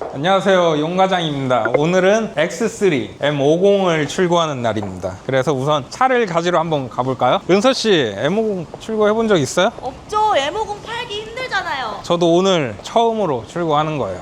안녕하세요 용과장입니다 오늘은 X3 M50을 출고하는 날입니다 그래서 우선 차를 가지러 한번 가볼까요? 은서씨 M50 출고해 본 적 있어요? 없죠. M50 팔기 힘들잖아요. 저도 오늘 처음으로 출고하는 거예요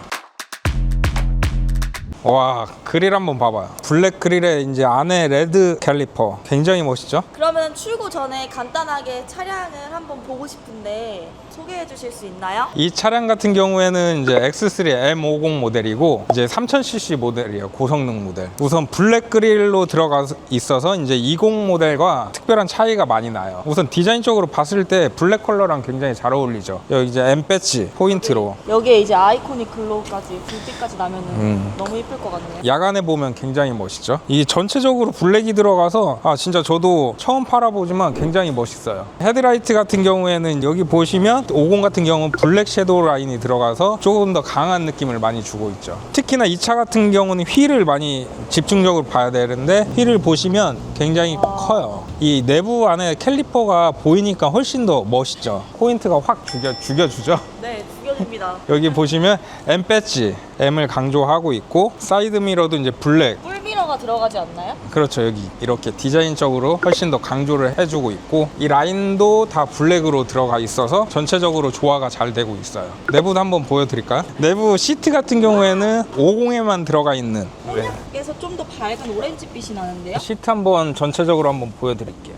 와 그릴 한번 봐봐요 블랙 그릴에 이제 안에 레드 캘리퍼 굉장히 멋있죠? 그러면 출고 전에 간단하게 차량을 한번 보고 싶은데 소개해 주실 수 있나요? 이 차량 같은 경우에는 이제 X3 M50 모델이고 이제 3000cc 모델이에요 고성능 모델 우선 블랙 그릴로 들어가 있어서 이제 20 모델과 특별한 차이가 많이 나요 우선 디자인적으로 봤을 때 블랙 컬러랑 굉장히 잘 어울리죠 여기 이제 M 배지 포인트로 여기에 이제 아이코닉 글로우까지 불빛까지 나면은 음. 너무 예쁠 것 같네요. 야간에 보면 굉장히 멋있죠? 이 전체적으로 블랙이 들어가서 아 진짜 저도 처음 팔아보지만 굉장히 멋있어요. 헤드라이트 같은 경우에는 여기 보시면 50 같은 경우는 블랙 섀도우 라인이 들어가서 조금 더 강한 느낌을 많이 주고 있죠. 특히나 이 차 같은 경우는 휠을 많이 집중적으로 봐야 되는데 휠을 보시면 굉장히 커요. 이 내부 안에 캘리퍼가 보이니까 훨씬 더 멋있죠? 포인트가 확 죽여, 죽여주죠? 네, 죽여줍니다. 여기 보시면 M 배지 M을 강조하고 있고 사이드 미러도 이제 블랙 뿔미러가 들어가지 않나요? 그렇죠 여기 이렇게 디자인적으로 훨씬 더 강조를 해주고 있고 이 라인도 다 블랙으로 들어가 있어서 전체적으로 조화가 잘 되고 있어요 내부도 한번 보여드릴까요? 내부 시트 같은 경우에는 50에만 들어가 있는 네. 그래서 좀더 밝은 오렌지빛이 나는데요. 시트 한번 전체적으로 한번 보여드릴게요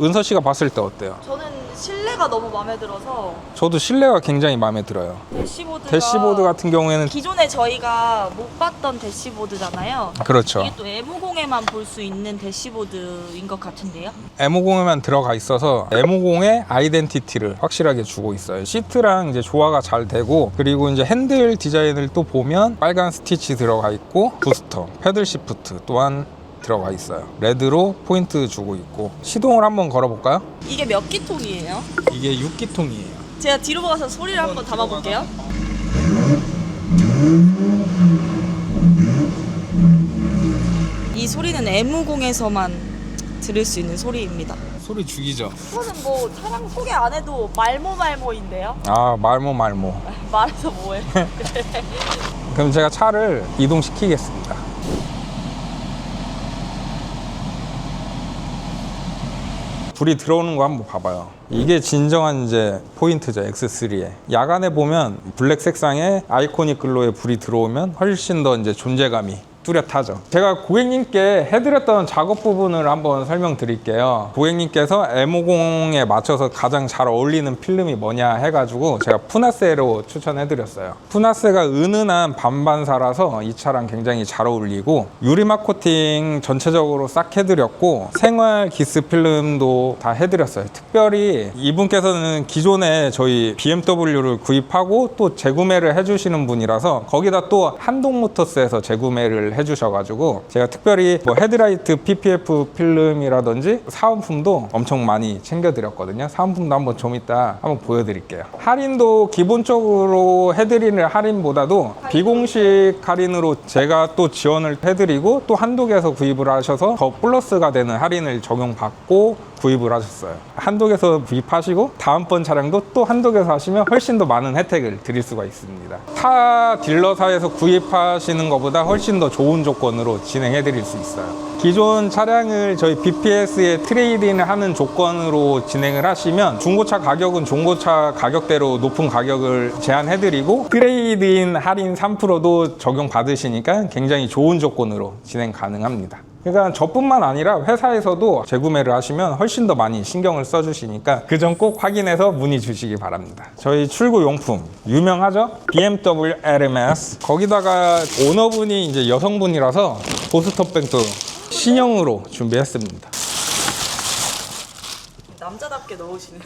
은서 씨가 봤을 때 어때요? 저는 실내가 너무 마음에 들어서 저도 실내가 굉장히 마음에 들어요 대시보드가 대시보드 같은 경우에는 기존에 저희가 못 봤던 대시보드잖아요. 그렇죠 이게 또 M50에만 볼 수 있는 대시보드인 것 같은데요. M50에만 들어가 있어서 M50의 아이덴티티를 확실하게 주고 있어요. 시트랑 이제 조화가 잘 되고 그리고 이제 핸들 디자인을 또 보면 빨간 스티치 들어가 있고 부스터, 패들 시프트 또한 들어가 있어요. 레드로 포인트 주고 있고 시동을 한번 걸어볼까요? 이게 몇 기통이에요? 이게 6기통이에요. 제가 뒤로 가서 소리를 한번 담아볼게요. 이 소리는 M50에서만 들을 수 있는 소리입니다. 소리 죽이죠. 이거는 뭐 차량 소개 안 해도 말모말모인데요? 아 말모 말모. 말해서 뭐해? 그럼 제가 차를 이동시키겠습니다. 불이 들어오는 거 한번 봐봐요. 이게 진정한 이제 포인트죠, X3에. 야간에 보면 블랙 색상의 아이코닉 글로에 불이 들어오면 훨씬 더 이제 존재감이 뚜렷하죠. 제가 고객님께 해드렸던 작업 부분을 한번 설명드릴게요. 고객님께서 M50에 맞춰서 가장 잘 어울리는 필름이 뭐냐 해가지고 제가 푸나세로 추천해드렸어요. 푸나세가 은은한 반반사라서 이 차랑 굉장히 잘 어울리고 유리막 코팅 전체적으로 싹 해드렸고 생활 기스 필름도 다 해드렸어요. 특별히 이분께서는 기존에 저희 BMW를 구입하고 또 재구매를 해주시는 분이라서 거기다 또 한동 모터스에서 재구매 를 해주셔가지고 제가 특별히 뭐 헤드라이트 PPF 필름이라든지 사은품도 엄청 많이 챙겨드렸거든요. 사은품도 한번 좀 이따 한번 보여드릴게요. 할인도 기본적으로 해드리는 할인보다도 비공식 할인으로 제가 또 지원을 해드리고 또 한독에서 구입을 하셔서 더 플러스가 되는 할인을 적용받고 구입을 하셨어요. 한독에서 구입하시고 다음번 차량도 또 한독에서 하시면 훨씬 더 많은 혜택을 드릴 수가 있습니다. 타 딜러사에서 구입하시는 것보다 훨씬 더 좋은 조건으로 진행해 드릴 수 있어요. 기존 차량을 저희 BPS에 트레이딩을 하는 조건으로 진행을 하시면 중고차 가격은 중고차 가격대로 높은 가격을 제한해 드리고 트레이드인 할인 3%도 적용 받으시니까 굉장히 좋은 조건으로 진행 가능합니다. 그러니까 저뿐만 아니라 회사에서도 재구매를 하시면 훨씬 더 많이 신경을 써주시니까 그 점 꼭 확인해서 문의 주시기 바랍니다. 저희 출고 용품 유명하죠? BMW LMS 거기다가 오너분이 이제 여성분이라서 보스톱백도 신형으로 준비했습니다. 남자답게 넣으시네.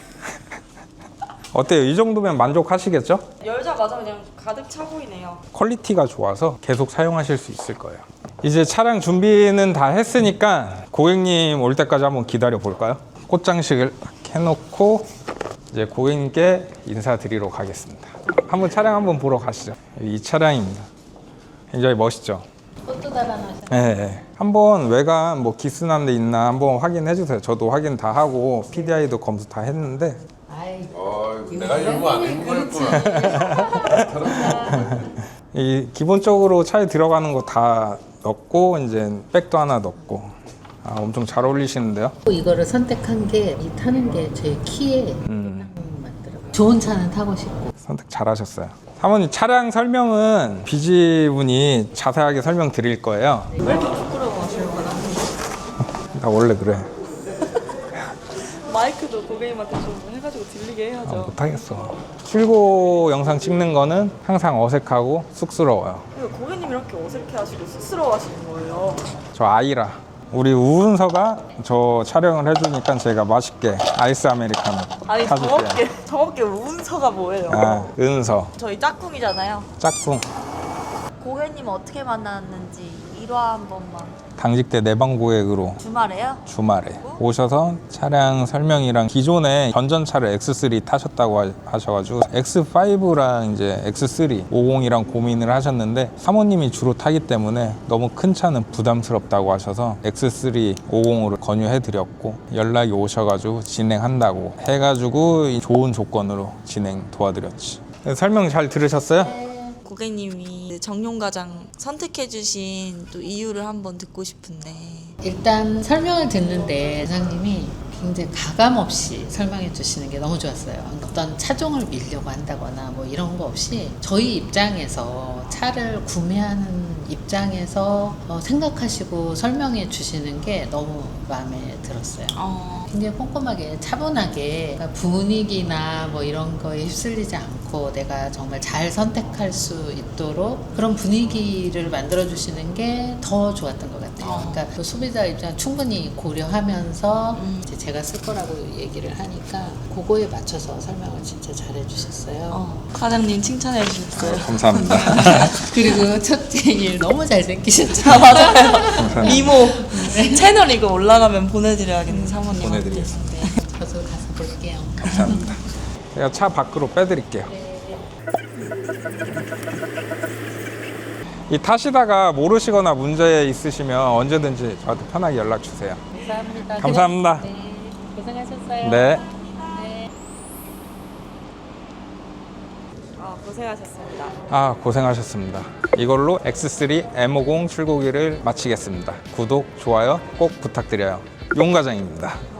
어때요? 이 정도면 만족하시겠죠? 열자마자 그냥 가득 차 보이네요. 퀄리티가 좋아서 계속 사용하실 수 있을 거예요. 이제 차량 준비는 다 했으니까 고객님 올 때까지 한번 기다려 볼까요? 꽃장식을 해놓고 이제 고객님께 인사드리러 가겠습니다. 한번 차량 한번 보러 가시죠. 이 차량입니다. 굉장히 멋있죠? 꽃도 달아나죠. 네, 네. 한번 외관 뭐 기스난 데 있나 한번 확인해 주세요. 저도 확인 다 하고 PDI도 검수 다 했는데 어, 내가 이런 거안 했는 거였구나. 이 기본적으로 차에 들어가는 거 다 넣고 이제 백도 하나 넣고 아, 엄청 잘 어울리시는데요. 이거를 선택한 게 이 타는 게 제 키에 음, 딱 맞더라고요. 좋은 차는 타고 싶고 선택 잘하셨어요. 사모님 차량 설명은 비지분이 자세하게 설명 드릴 거예요. 왜 이렇게 부끄러워하시는 거나? 나 원래 그래. 마이크도 고객님한테 좀 해가지고 들리게 아, 해야죠. 못하겠어. 출고 영상 찍는 거는 항상 어색하고 쑥스러워요. 왜 고객님 이렇게 어색해하시고 쑥스러워하시는 거예요? 저 아이라. 우리 우은서가 저 촬영을 해주니까 제가 맛있게 아이스 아메리카노 아니 사줄게요. 정없게 정없게 운서가 뭐예요? 아, 은서. 저희 짝꿍이잖아요. 짝꿍. 고객님 어떻게 만났는지 일화 한 번만. 당직대 내방 고객으로 주말에요? 주말에 오셔서 차량 설명이랑 기존에 전전차를 X3 타셨다고 하- 하셔가지고 X5랑 이제 X3 50이랑 고민을 하셨는데 사모님이 주로 타기 때문에 너무 큰 차는 부담스럽다고 하셔서 X3 50으로 권유해드렸고 연락이 오셔가지고 진행한다고 해가지고 이 좋은 조건으로 진행 도와드렸지. 설명 잘 들으셨어요? 고객님이 정용가장 선택해주신 또 이유를 한번 듣고 싶은데 일단 설명을 듣는데 사장님이 굉장히 가감 없이 설명해 주시는 게 너무 좋았어요. 어떤 차종을 밀려고 한다거나 뭐 이런 거 없이 저희 입장에서 차를 구매하는 입장에서 어, 생각하시고 설명해 주시는 게 너무 마음에 들었어요. 어, 굉장히 꼼꼼하게 차분하게 그러니까 분위기나 뭐 이런 거에 휩쓸리지 않고 내가 정말 잘 선택할 수 있도록 그런 분위기를 만들어 주시는 게 더 좋았던 것 같아요. 어. 그러니까 그 소비자 입장 충분히 고려하면서 음. 이제 제가 쓸 거라고 얘기를 하니까 그거에 맞춰서 설명을 진짜 잘해 주셨어요. 어, 과장님 칭찬해 주셨어요. 감사합니다. 그리고 첫째 일 너무 잘생기셨죠. 아 맞아요. 미모 채널 이거 올라가면 보내드려야겠네 사모님. 보내드리겠습니다. 저도 가서 볼게요. 감사합니다. 제가 차 밖으로 빼드릴게요. 이 타시다가 모르시거나 문제 있으시면 언제든지 저한테 편하게 연락 주세요. 감사합니다. 감사합니다. 네, 고생하셨어요. 네. 아 고생하셨습니다. 아, 고생하셨습니다. 이걸로 X3 M50 출고기를 마치겠습니다. 구독, 좋아요 꼭 부탁드려요. 용과장입니다.